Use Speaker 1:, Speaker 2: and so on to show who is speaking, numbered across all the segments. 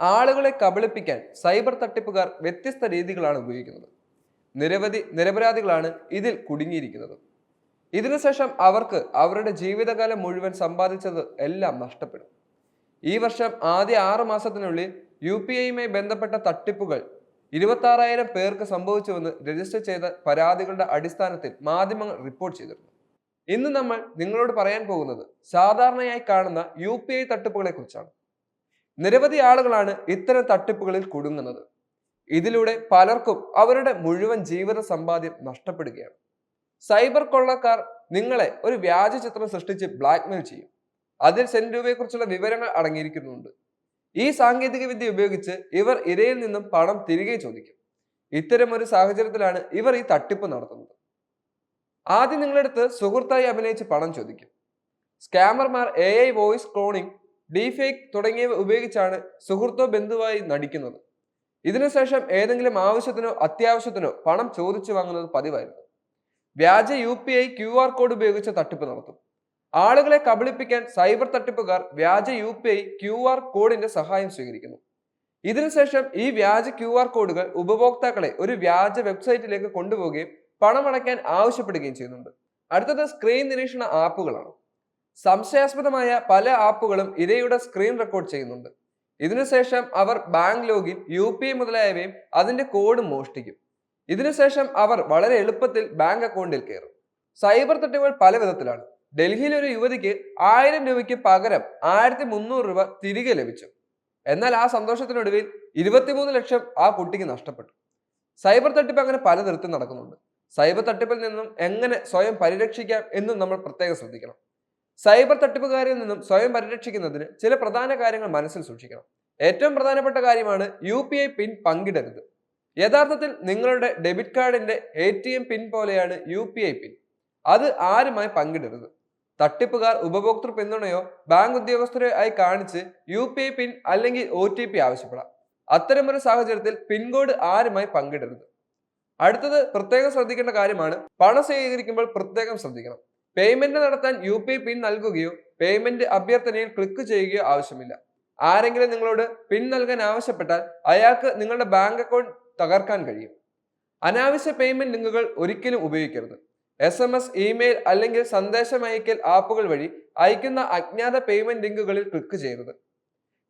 Speaker 1: ആളുകളെ കബളിപ്പിക്കാൻ സൈബർ തട്ടിപ്പുകാർ വ്യത്യസ്ത രീതികളാണ് ഉപയോഗിക്കുന്നത്. നിരവധി നിരപരാധികളാണ് ഇതിൽ കുടുങ്ങിയിരിക്കുന്നത്. ഇതിനുശേഷം അവർക്ക് അവരുടെ ജീവിതകാലം മുഴുവൻ സമ്പാദിച്ചത് എല്ലാം നഷ്ടപ്പെടും. ഈ വർഷം ആദ്യ ആറ് മാസത്തിനുള്ളിൽ യു പി ഐയുമായി ബന്ധപ്പെട്ട തട്ടിപ്പുകൾ ഇരുപത്താറായിരം പേർക്ക് സംഭവിച്ചുവെന്ന് രജിസ്റ്റർ ചെയ്ത പരാതികളുടെ അടിസ്ഥാനത്തിൽ മാധ്യമങ്ങൾ റിപ്പോർട്ട് ചെയ്തിരുന്നു. ഇന്ന് നമ്മൾ നിങ്ങളോട് പറയാൻ പോകുന്നത് സാധാരണയായി കാണുന്ന യു പി ഐ തട്ടിപ്പുകളെ കുറിച്ചാണ് നിരവധി ആളുകളാണ് ഇത്തരം തട്ടിപ്പുകളിൽ കുടുങ്ങുന്നത്. ഇതിലൂടെ പലർക്കും അവരുടെ മുഴുവൻ ജീവിത സമ്പാദ്യം നഷ്ടപ്പെടുകയാണ്. സൈബർ കൊള്ളക്കാർ നിങ്ങളെ ഒരു വ്യാജ ചിത്രം സൃഷ്ടിച്ച് ബ്ലാക്ക്മെയിൽ ചെയ്യും. അതിൽ സെന്റ് രൂപയെക്കുറിച്ചുള്ള വിവരങ്ങൾ അടങ്ങിയിരിക്കുന്നുണ്ട്. ഈ സാങ്കേതിക വിദ്യ ഉപയോഗിച്ച് ഇവർ ഇരയിൽ നിന്നും പണം തിരികെ ചോദിക്കും. ഇത്തരം ഒരു സാഹചര്യത്തിലാണ് ഇവർ ഈ തട്ടിപ്പ് നടത്തുന്നത്. ആദ്യം നിങ്ങളടുത്ത് സുഹൃത്തായി അഭിനയിച്ച് പണം ചോദിക്കും. സ്കാമർമാർ A I voice cloning deepfake തുടങ്ങിയവ ഉപയോഗിച്ചാണ് സുഹൃത്തോ ബന്ധുവായി നടിക്കുന്നത്. ഇതിനുശേഷം ഏതെങ്കിലും ആവശ്യത്തിനോ അത്യാവശ്യത്തിനോ പണം ചോദിച്ചു വാങ്ങുന്നത് പതിവായിരുന്നു. വ്യാജ U P I Q R code ഉപയോഗിച്ച് തട്ടിപ്പ് നടത്തും. ആളുകളെ കബളിപ്പിക്കാൻ സൈബർ തട്ടിപ്പുകാർ വ്യാജ U P I Q R കോഡിന്റെ സഹായം സ്വീകരിക്കുന്നു. ഇതിനുശേഷം ഈ വ്യാജ ക്യു ആർ കോഡുകൾ ഉപഭോക്താക്കളെ ഒരു വ്യാജ വെബ്സൈറ്റിലേക്ക് കൊണ്ടുപോവുകയും പണമടയ്ക്കാൻ ആവശ്യപ്പെടുകയും ചെയ്യുന്നുണ്ട്. അടുത്തത് സ്ക്രീൻ നിരീക്ഷണ ആപ്പുകളാണ്. സംശയാസ്പദമായ പല ആപ്പുകളും ഇരയുടെ സ്ക്രീൻ റെക്കോർഡ് ചെയ്യുന്നുണ്ട്. ഇതിനുശേഷം അവർ ബാങ്ക് ലോഗിൻ യു പി മുതലായവയും അതിന്റെ കോഡും മോഷ്ടിക്കും. ഇതിനുശേഷം അവർ വളരെ എളുപ്പത്തിൽ ബാങ്ക് അക്കൗണ്ടിൽ കയറും. സൈബർ തട്ടിപ്പുകൾ പല വിധത്തിലാണ്. ഡൽഹിയിലെ ഒരു യുവതിക്ക് ആയിരം രൂപയ്ക്ക് പകരം ആയിരത്തി മുന്നൂറ് രൂപ തിരികെ ലഭിച്ചു. എന്നാൽ ആ സന്തോഷത്തിനൊടുവിൽ ഇരുപത്തിമൂന്ന് ലക്ഷം ആ കുട്ടിക്ക് നഷ്ടപ്പെട്ടു. സൈബർ തട്ടിപ്പ് അങ്ങനെ പലതരത്തിൽ നടക്കുന്നുണ്ട്. സൈബർ തട്ടിപ്പിൽ നിന്നും എങ്ങനെ സ്വയം പരിരക്ഷിക്കാം എന്നും നമ്മൾ പ്രത്യേകം ശ്രദ്ധിക്കണം. സൈബർ തട്ടിപ്പുകാരിൽ നിന്നും സ്വയം പരിരക്ഷിക്കുന്നതിന് ചില പ്രധാന കാര്യങ്ങൾ മനസ്സിൽ സൂക്ഷിക്കണം. ഏറ്റവും പ്രധാനപ്പെട്ട കാര്യമാണ് യു പി ഐ പിൻ പങ്കിടരുത്. യഥാർത്ഥത്തിൽ നിങ്ങളുടെ ഡെബിറ്റ് കാർഡിന്റെ എ ടി എം പിൻ പോലെയാണ് യു പി ഐ പിൻ. അത് ആരുമായി പങ്കിടരുത്. തട്ടിപ്പുകാർ ഉപഭോക്തൃ പിന്തുണയോ ബാങ്ക് ഉദ്യോഗസ്ഥരോ ആയി കാണിച്ച് യു പി ഐ പിൻ അല്ലെങ്കിൽ ഒ ടി പി ആവശ്യപ്പെടാം. അത്തരമൊരു സാഹചര്യത്തിൽ പിൻകോഡ് ആരുമായി പങ്കിടരുത്. അടുത്തത് പ്രത്യേകം ശ്രദ്ധിക്കേണ്ട കാര്യമാണ് പണം സ്വീകരിക്കുമ്പോൾ പ്രത്യേകം ശ്രദ്ധിക്കണം. പേയ്മെന്റ് നടത്താൻ യു പി പിൻ നൽകുകയോ പേയ്മെന്റ് അഭ്യർത്ഥനയിൽ ക്ലിക്ക് ചെയ്യുകയോ ആവശ്യമില്ല. ആരെങ്കിലും നിങ്ങളോട് പിൻ നൽകാൻ ആവശ്യപ്പെട്ടാൽ അയാൾക്ക് നിങ്ങളുടെ ബാങ്ക് അക്കൗണ്ട് തകർക്കാൻ കഴിയും. അനാവശ്യ പേയ്മെന്റ് ലിങ്കുകൾ ഒരിക്കലും ഉപയോഗിക്കരുത്. എസ് എം എസ് ഇമെയിൽ അല്ലെങ്കിൽ സന്ദേശം അയക്കൽ ആപ്പുകൾ വഴി അയക്കുന്ന അജ്ഞാത പേയ്മെന്റ് ലിങ്കുകളിൽ ക്ലിക്ക് ചെയ്യരുത്.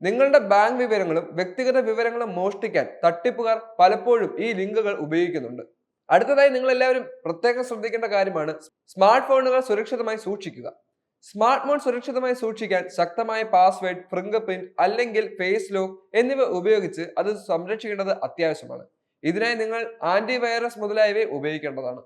Speaker 1: നിങ്ങളുടെ ബാങ്ക് വിവരങ്ങളും വ്യക്തിഗത വിവരങ്ങളും മോഷ്ടിക്കാൻ തട്ടിപ്പുകാർ പലപ്പോഴും ഈ ലിങ്കുകൾ ഉപയോഗിക്കുന്നുണ്ട്. അടുത്തതായി നിങ്ങൾ എല്ലാവരും പ്രത്യേകം ശ്രദ്ധിക്കേണ്ട കാര്യമാണ് സ്മാർട്ട് ഫോണുകൾ സുരക്ഷിതമായി സൂക്ഷിക്കുക. സ്മാർട്ട് ഫോൺ സുരക്ഷിതമായി സൂക്ഷിക്കാൻ ശക്തമായ പാസ്വേഡ് ഫിംഗർ പ്രിന്റ് അല്ലെങ്കിൽ ഫേസ് ലോക്ക് എന്നിവ ഉപയോഗിച്ച് അത് സംരക്ഷിക്കേണ്ടത് അത്യാവശ്യമാണ്. ഇതിനായി നിങ്ങൾ ആന്റിവൈറസ് മുതലായവ ഉപയോഗിക്കേണ്ടതാണ്.